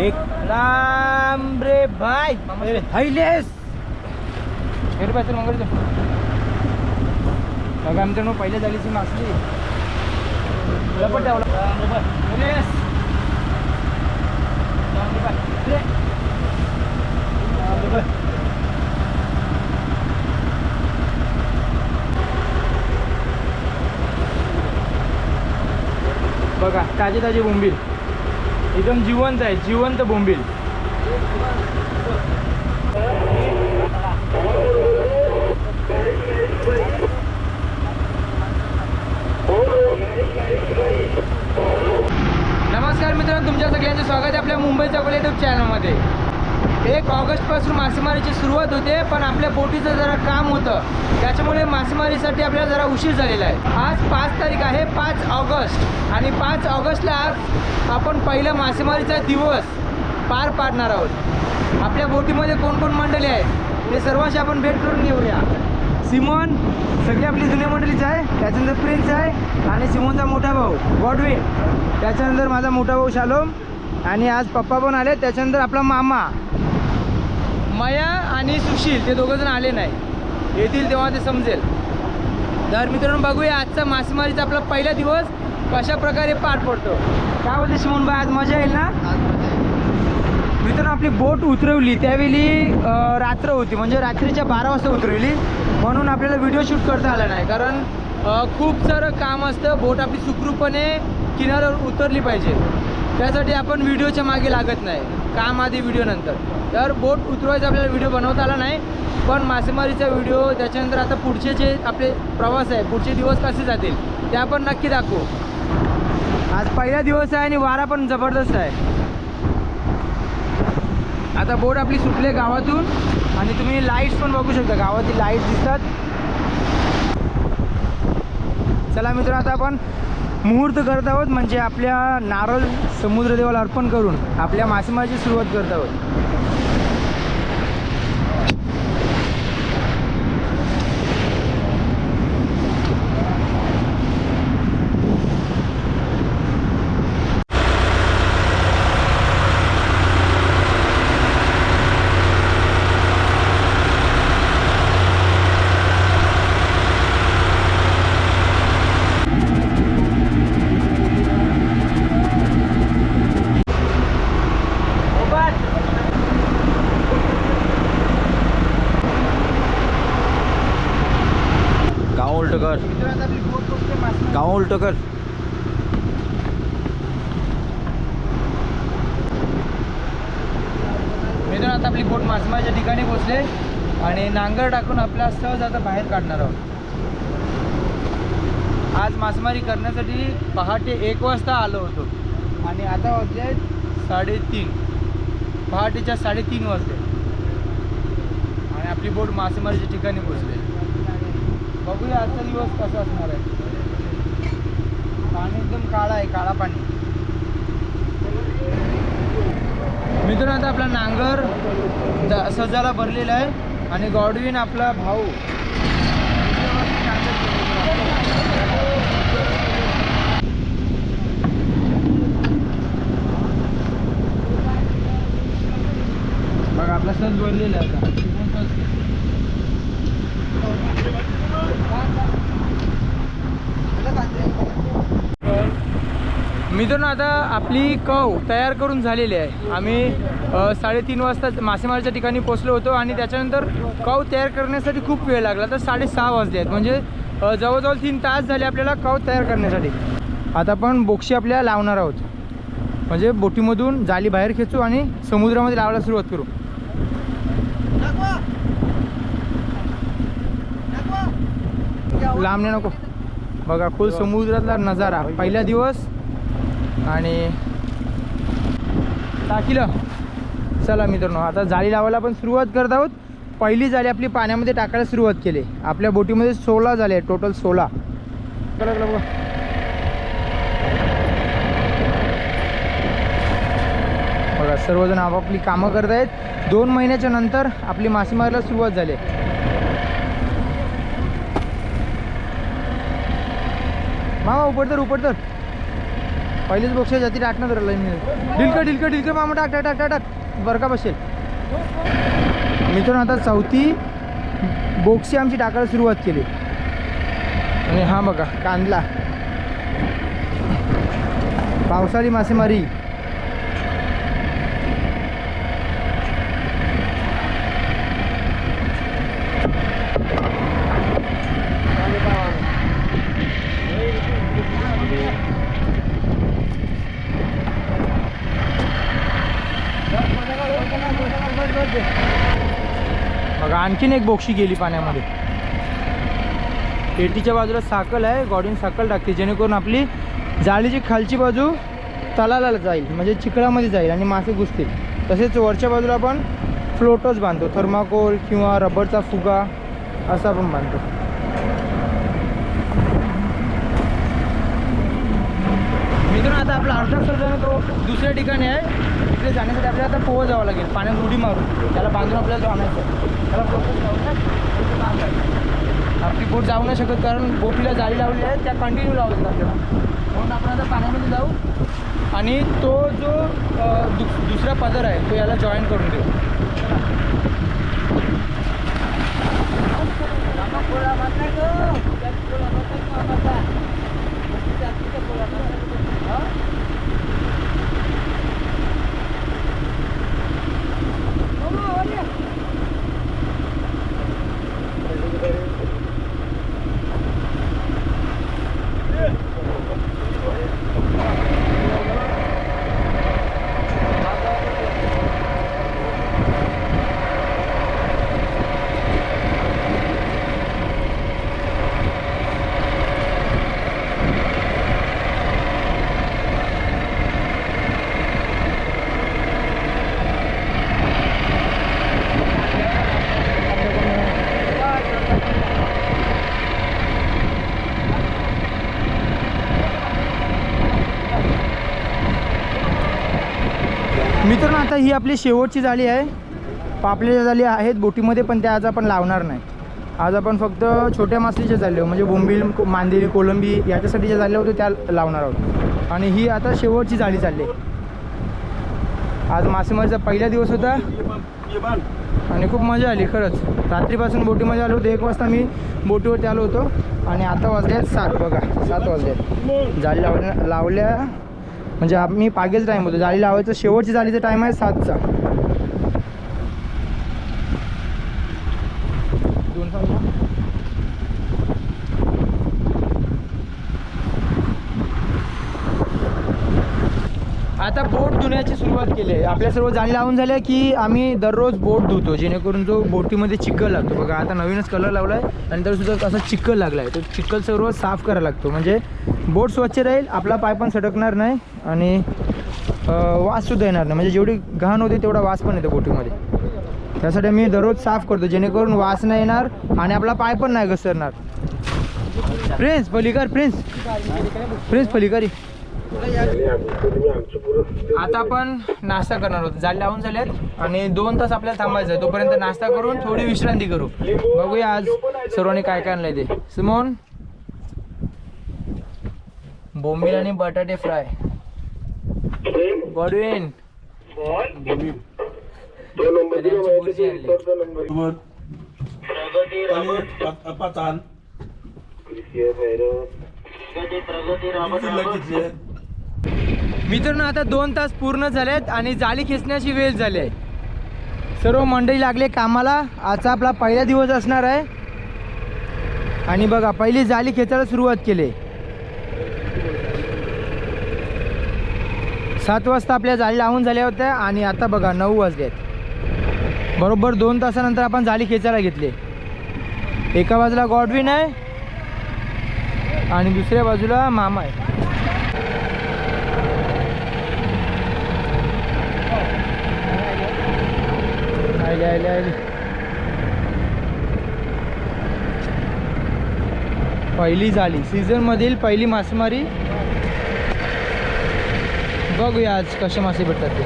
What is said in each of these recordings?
एक राम रे भाई. हैलेस. हेर पाहिजे मंगळ बघा आमच्या पहिल्या झालीची मासली. लपट द्यावं हैलेस. बघा ताजे ताजे बोंबील. एकदम जिवंत आहे जिवंत बोंबील. नमस्कार मित्रांनो तुमच्या सगळ्यांचं स्वागत आहे आपल्या मुंबई चौकल युट्यूब चॅनलमध्ये. एक ऑगस्टपासून मासेमारीची सुरुवात होते पण आपल्या बोटीचं जरा काम होतं. त्याच्यामुळे मासेमारीसाठी आपल्याला जरा उशीर झालेला आहे. आज पाच तारीख आहे पाच ऑगस्ट. आणि पाच ऑगस्टला आज आपण पहिला मासेमारीचा दिवस पार पाडणार आहोत. आपल्या बोटीमध्ये कोण कोण मंडळी आहे ते सर्वांशी आपण भेट करून घेऊया. सिमोन सगळी आपली जुन्या मंडळीच आहे त्याच्यानंतर प्रिन्स आहे आणि सिमोनचा मोठा भाऊ गॉडविन. त्याच्यानंतर माझा मोठा भाऊ शालोम आणि आज पप्पा पण आले त्याच्यानंतर आपला मामा. मया आणि सुशील ते दोघं जण आले नाही. येतील तेव्हा ते समजेल. तर मित्रांनो बघूया आजचा मासेमारीचा आपला पहिला दिवस कशा प्रकारे पार पडतो. काय बोलते शिमोन भाई आज मजा येईल ना? मित्रांनो आपली बोट उतरवली. त्यावेळी रात्र होती. म्हणजे रात्रीच्या बारा वाजता उतरवली. म्हणून आपल्याला व्हिडिओ शूट करता आला नाही. कारण खूप सारं काम असतं. बोट आपली सुखरूपणे किनाऱ्यावर उतरली पाहिजे. त्यासाठी आपण व्हिडिओच्या मागे लागत नाही. काम आधी व्हिडिओ नंतर. तर बोट उतरवायचा आपल्याला व्हिडिओ बनवता आला नाही पण मासेमारीचा व्हिडिओ त्याच्यानंतर आता पुढचे जे आपले प्रवास आहे पुढचे दिवस कसे जातील ते आपण नक्की दाखवू. आज पहिला दिवस आहे आणि वारा पण जबरदस्त आहे. आता बोट आपली सुटले गावातून आणि तुम्ही लाईट्स पण बघू शकता गावातील लाईट्स दिसतात. चला मित्र आता आपण मुहूर्त करत आहोत म्हणजे आपल्या नारळ समुद्रदेवाला अर्पण करून आपल्या मासेमारीची सुरुवात करत आहोत गाव उलट कर मित्र आता आपली बोट पोचते मासेमारी गाव उलट कर मित्रांनो आता आपली बोट मासेमारीच्या ठिकाणी पोचले आणि नांगर टाकून आपला सहज आता बाहेर काढणार आहोत. आज मासेमारी करण्यासाठी पहाटे एक वाजता आलो होतो. आणि आता वाजले साडेतीन. पहाटेच्या साडेतीन वाजले. आणि आपली बोट मासेमारीच्या ठिकाणी पोचले बघूया आजचा दिवस कसा असणार आहे. पाणी एकदम काळा आहे काळा पाणी. मित्रांनो आता आपला नांगर द- सजाला भरलेला आहे. आणि गॉडविन आपला भाऊ बघा आपला सज भरलेला आहे you. मित्रांनो आता आपली कव तयार करून झालेली आहे. आम्ही साडेतीन वाजता मासेमारीच्या ठिकाणी पोचलो होतो आणि त्याच्यानंतर कव तयार करण्यासाठी खूप वेळ लागला. तर साडेसहा वाजले आहेत. म्हणजे जवळजवळ तीन तास झाले आपल्याला कव तयार करण्यासाठी. आता आपण बोक्षी आपल्याला लावणार आहोत. म्हणजे बोटीमधून जाली बाहेर खेचू आणि समुद्रामध्ये लावायला सुरुवात करू. लांबणे नको. बघा खोल समुद्रातला नजारा. पहिला दिवस आणि टाकीलं. चला मित्रांनो आता जाळी लावायला आपण सुरुवात करत आहोत. पहिली जाळी आपली पाण्यामध्ये टाकायला सुरुवात केली. आपल्या बोटीमध्ये सोळा झाले टोटल सोळा. बघा बघा. सर्वजण आपापली कामं करत आहेत. दोन महिन्याच्या नंतर आपली मासेमारीला सुरुवात झाली. मामा उपडतर तर तर. पहिलीच बोक्स जाती टाकणं जरा मी. ढिलकं ढिलकं ढिलकं मामा टाक टाक टाक टाक टाक. बरं का बसेल? मित्रांनो आता चौथी बोक्सी आमची टाकायला सुरुवात केली. आणि हा बघा कांदला. पावसाळी मासेमारी बघा आणखीन एक बोक्षी गेली पाण्यामध्ये. पेटीच्या बाजूला साकल आहे गॉडीन साकल टाकते जेणेकरून आपली जाळीची खालची बाजू तलाला जाईल म्हणजे चिखलामध्ये जाईल आणि मासे घुसतील. तसेच वरच्या बाजूला आपण फ्लोटच बांधतो थर्माकोल किंवा रबरचा फुगा असा आपण बांधतो. अर्धा सर्जन तो दुसऱ्या ठिकाणी आहे. तिकडे जाण्यासाठी आपल्याला आता पोहं जावं लागेल. पाण्यात उडी मारून. त्याला बांधून आपल्याला आणायचं त्याला आपली बोट जाऊ नाही शकत कारण बोटीला जाळी लावली आहे. त्या कंटिन्यू लावतात आपल्याला. म्हणून आपण आता पाण्यामध्ये जाऊ. आणि तो जो दु दुसरा पदर आहे तो याला जॉईन करून देऊ. मित्रांनो आता ही आपली शेवटची जाळी आहे. पापलेच्या जाळी आहेत बोटीमध्ये पण त्या आज आपण लावणार नाही. आज आपण फक्त छोट्या मासळीच्या जाळल्या म्हणजे बोंबील मांदेली कोलंबी याच्यासाठी ज्या जाळल्या होत्या त्या लावणार आहोत. आणि ही आता शेवटची जाळी चालली आहे. आज मासेमारीचा पहिला दिवस होता. आणि खूप मजा आली खरंच. रात्रीपासून बोटीमध्ये आलो होतो एक वाजता मी बोटीवरती आलो होतो. आणि आता वाजले आहेत सात बघा सात वाजले आहेत. जाळी लावल्या लावल्या म्हणजे आम्ही पागेच टाईम होतो. जाळी लावायचं शेवटची जाळीचा टाईम आहे सातचा दोन सांगू का? आता बोट धुण्याची सुरुवात केली आहे. आपल्या सर्व जाणी लावून झाल्या की आम्ही दररोज बोट धुतो जेणेकरून जो बोटीमध्ये चिखल लागतो. बघा आता नवीनच कलर लावला आहे आणि तर सुद्धा असा चिखल लागला आहे तो चिखल सर्व साफ करायला लागतो. म्हणजे बोट स्वच्छ राहील आपला पाय पण सटकणार नाही आणि वाससुद्धा येणार नाही. म्हणजे जेवढी घाण होते तेवढा वास पण येतो बोटीमध्ये. त्यासाठी मी दररोज साफ करतो जेणेकरून वास नाही येणार आणि आपला पाय पण नाही घसरणार. प्रिन्स पलीकर प्रिन्स प्रिन्स पलीकरी आता आपण नाश्ता करणार आहोत. जाळ लावून झालेत आणि दोन तास आपल्याला थांबायचं आहे तोपर्यंत नाश्ता करून थोडी विश्रांती करू. बघूया आज सर्वांनी काय काय आणलंय ते. सिमोन बोंबील आणि बटाटे फ्राय. गॉडविन. Apatan. मित्रांनो आता दोन तास पूर्ण झालेत आणि जाळी खेचण्याची वेळ झाली आहे. सर्व मंडळी लागले कामाला. आजचा आपला पहिला दिवस असणार आहे. आणि बघा पहिली जाळी खेचायला सुरुवात केली. सात वाजता आपल्या जाळी लावून झाल्या होत्या आणि आता बघा नऊ वाजले आहेत बरोबर दोन तासानंतर आपण जाळी खेचायला घेतली. एका बाजूला गॉडविन आहे आणि दुसऱ्या बाजूला मामा आहे. आले आले. आले पहिली झाली. सीझन मधील पहिली मासेमारी. बघूया आज कसे मासे भेटतात ते.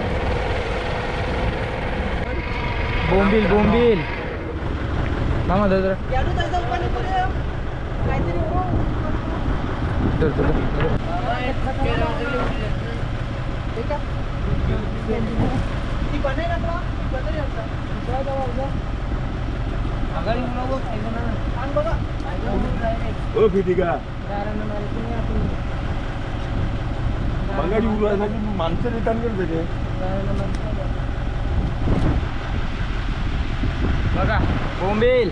बोंबील बोंबील. मामा धर जरा. धर, धर. ओ फिटिका बंगाली उडवायसाठी माणसं रिटर्न करते ते बघा बोंबील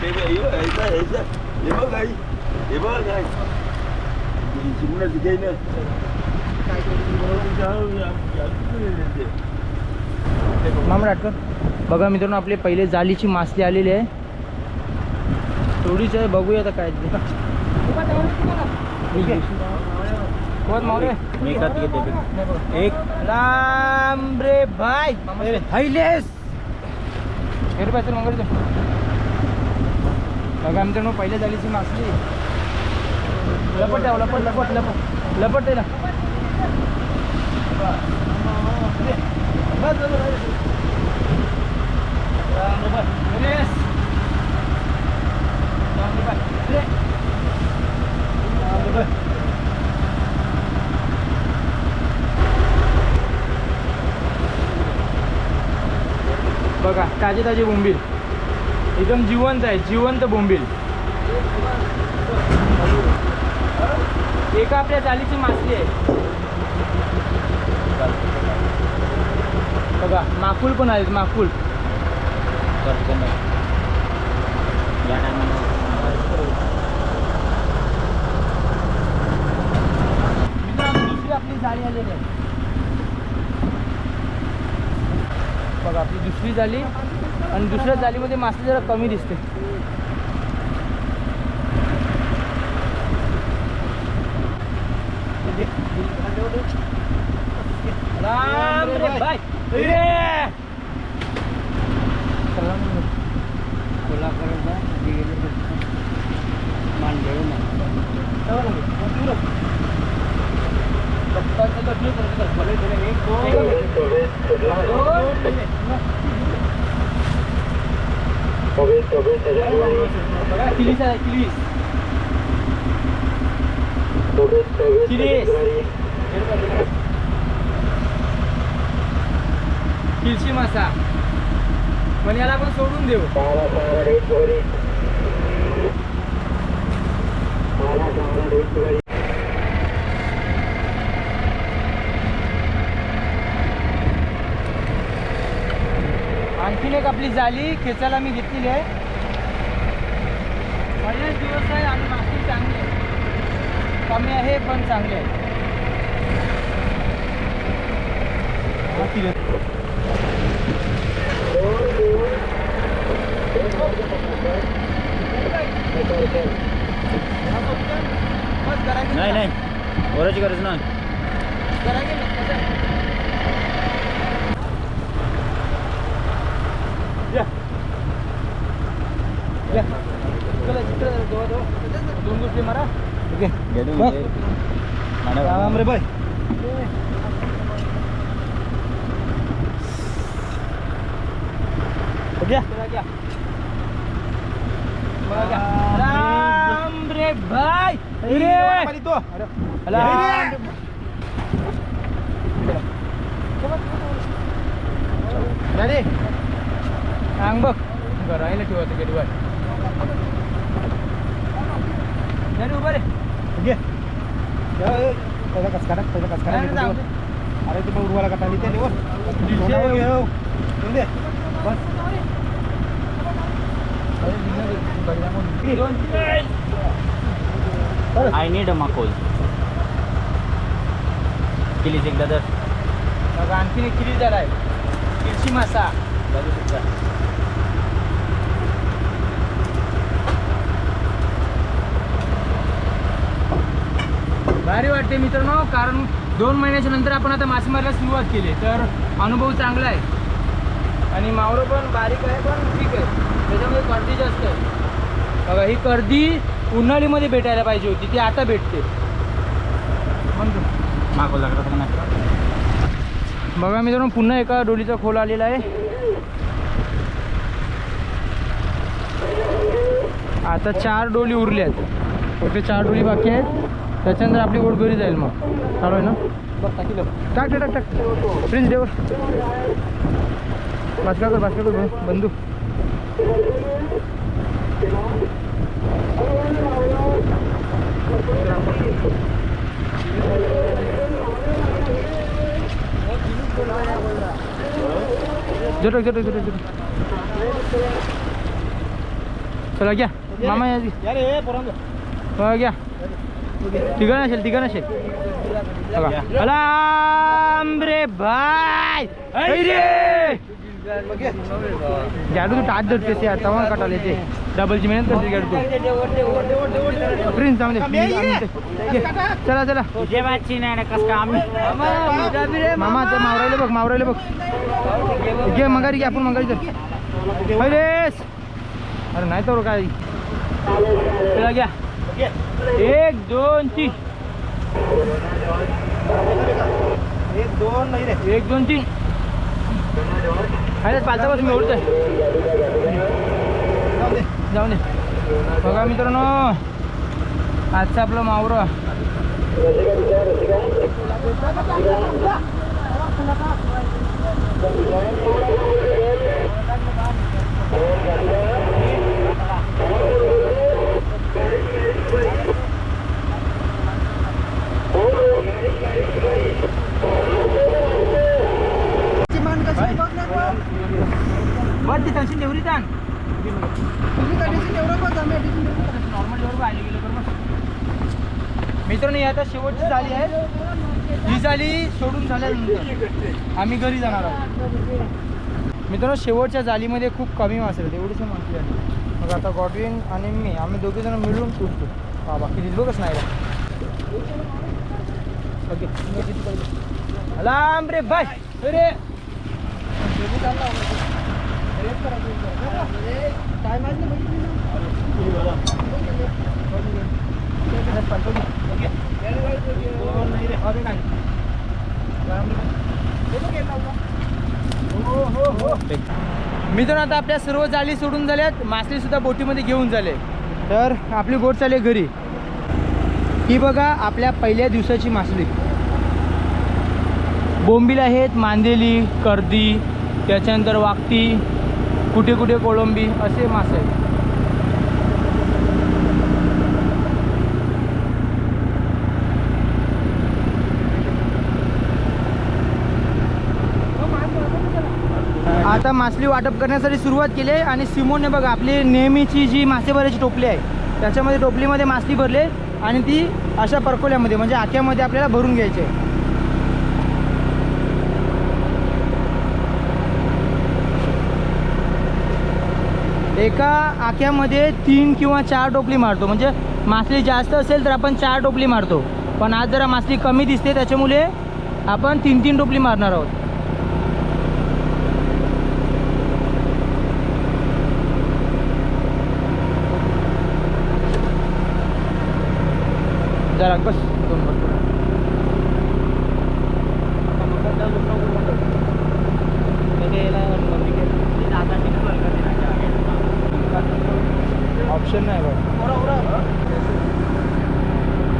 ते बघ, हे बघ, ह्याचं- ह्याचं- हे बघ आई हे बघ काय चिमणाची काही ना मामराटकर बघा मित्रांनो आपले पहिले जालीची मासली आलेली आहे. थोडीच आहे बघूया आता काय एक. लांब रे भाई. हैलेस. हे मंगळ बघा मित्रांनो पहिले जालीची मासली. लपट द्यावं लपट लपट लपट. लपट दे ना. बघा ताजे ताजे बोंबील. एकदम जिवंत आहे जिवंत बोंबील. एका आपल्या जालीची मासली आहे. बघा माकुल पण आहेत माकुल. दुसरी आपली जाळी आलेली आहे. बघा आपली दुसरी झाली आणि दुसऱ्या जाळीमध्ये मासे जरा कमी दिसते. राम रे बाय रे किलीस आहे किलीस किलीस किलशी मासा. पण याला आपण सोडून देऊ. आणखीन एक आपली जाली खेचायला मी घेतलेली आहे. पहिलेच दिवस आहे आणि मासे चांगली आहे कमी आहे पण चांगली आहे बस करायची नाही नाही ओराची गरज नाही करायची ना, कसं? या. या. चला, चित्र जरा जवळ जवळ. दोन गोष्टी मारा ओके बस. राम रे बाय ओके राम रे भाई रे राम रे अंग बघ राहिलं ठेवायचं गेटवर झाली उभा रे घे पहिला कसकारा पहिला कसकारा नाही, नाही, जाऊ दे. अरे तू मग उडवायला कटा लिहिते वर दिलशे. तोंडावर घे, हो. येऊन दे बस आय नीड अ माकोल प्लीज एकदा तर. बघा आणखीन एक किली झाला आहे किरशी मासा. बघू शकता भारी वाटते मित्रांनो कारण दोन महिन्याच्या नंतर आपण आता मासेमारीला सुरुवात केली तर अनुभव चांगला आहे. आणि मावरं पण बारीक आहे पण ठीक आहे. त्याच्यामध्ये कर्दी जास्त आहे. बघा ही कर्दी उन्हाळीमध्ये भेटायला पाहिजे होती ती आता भेटते. बघा मित्रांनो पुन्हा एका डोलीचा खोल आलेला आहे. आता चार डोली उरल्या आहेत. फक्त चार डोली बाकी आहेत. त्याच्यानंतर आपली बोट घरी जाईल मग. चालू आहे ना? टाकी टाक टाक टाक प्रिन्स देवर. बासका कर बासका कर बंधू. जटक जटक जटक जटक चला घ्या मामा या घ्या तिघं नसेल तिघं नसेल अलाम रे भाई गाडू तू टाच धरतेस यार तवा कटाले ते डबलची मेहनत करते गाडू तू प्रिन्स थांबले चला चला. तुझे बातची नाही ना कस का आम्ही मामा ते मावरायला बघ मावरायला बघ. घे मंगारी घे आपण मंगारी चल. हैरेस अरे नाही तर काय? चला घ्या. एक दोन तीन. एक दोन नाही रे. एक दोन तीन. अरे पालता बस मी ओढतोय जाऊ दे. जाऊन दे बघा मित्रांनो. आजचं आपलं मावरं बस ती मित्रांनो ही आता शेवटची झाली आहे. ही झाली सोडून झाल्यानंतर आम्ही घरी जाणार आहोत. मित्रांनो शेवटच्या जालीमध्ये खूप कमी मासे एवढीच मासे आली मग आता गॉडविन आणि मी आम्ही दोघे जण मिळून तुटतो हा बाकी बघच नाही ओके लांब रे बाय. रे मित्रांनो आता आपल्या सर्व जाळी सोडून झाल्यात. मासे सुद्धा बोटीमध्ये घेऊन झाले. तर आपली बोट चालली घरी. ही बघा आपल्या पहिल्या दिवसाची मासली बोंबील आहेत मांदेली कर्दी त्याच्यानंतर वाकटी कुठे कुठे कोळंबी असे मासे आहेत. आता मासली वाटप करण्यासाठी सुरुवात केली आहे आणि सिमोनने बघा आपली नेहमीची जी मासेमारीची टोपली आहे त्याच्यामध्ये टोपलीमध्ये मासली भरले आणि ती अशा परकोल्यामध्ये म्हणजे आख्यामध्ये आपल्याला भरून घ्यायची आहे. एका आख्यामध्ये तीन किंवा चार टोपली मारतो म्हणजे मासली जास्त असेल तर आपण चार टोपली मारतो. पण आज जरा मासली कमी दिसते त्याच्यामुळे आपण तीन तीन टोपली मारणार आहोत. जरा बस दोन ऑप्शन नाही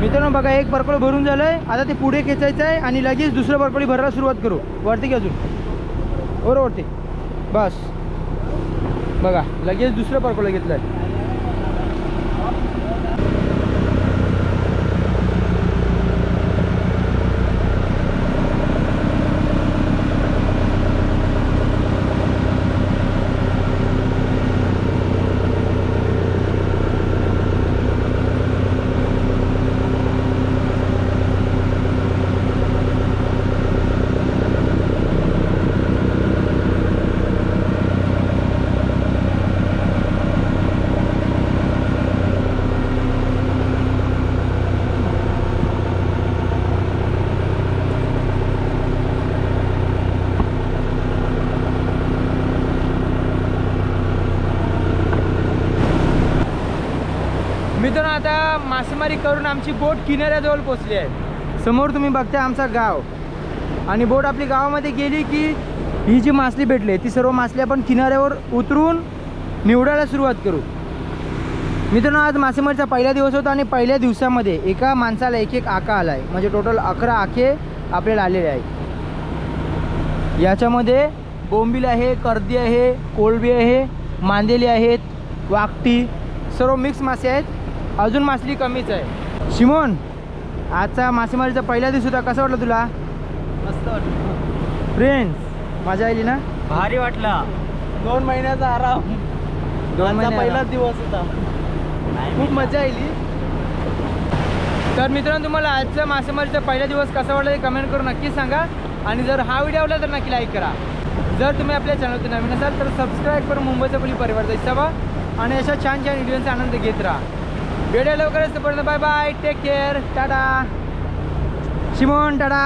मित्रांनो बघा एक परपळ भरून झालंय. आता ते पुढे खेचायचं आहे आणि लगेच दुसरं परपळी भरायला सुरुवात करू. वरती की अजून. बरोबर वरती. बस. बघा लगेच दुसरं घेतलं घेतलंय. मित्रांनो आता मासेमारी करून आमची बोट किनाऱ्याजवळ पोचली आहे. समोर तुम्ही बघताय आमचा गाव. आणि बोट आपली गावामध्ये गेली की ही जी मासली भेटली ती सर्व मासली आपण किनाऱ्यावर उतरून निवडायला सुरुवात करू. मित्रांनो आज मासेमारीचा पहिला दिवस होता आणि पहिल्या दिवसामध्ये एका माणसाला एक एक आका आला आहे म्हणजे टोटल अकरा आखे आपल्याला आलेले आहेत. याच्यामध्ये बोंबील आहे कर्दी आहे कोळबी आहे मांदेली आहेत वाकटी सर्व मिक्स मासे आहेत. अजून मासली कमीच आहे. शिमोन आजचा मासेमारीचा पहिला दिवस होता. कसा वाटला तुला? मस्त वाटलं. फ्रेंड्स मजा आली ना? भारी वाटला. दोन महिन्याचा आराम. दोन आजचा महिने पहिलाच. दिवस होता. खूप मजा आली. तर मित्रांनो तुम्हाला आजचा मासेमारीचा पहिला दिवस कसा वाटला ते कमेंट करून नक्कीच सांगा. आणि जर हा व्हिडिओ आवडला तर नक्की लाईक करा. जर तुम्ही आपल्या चॅनलवरती नवीन असाल तर सबस्क्राईब करून मुंबईचा पोली हिस्सा व्हा आणि अशा छान छान व्हिडिओचा आनंद घेत राहा. भेटूया लवकरच तोपर्यंत bye bye take care tata Simon Tata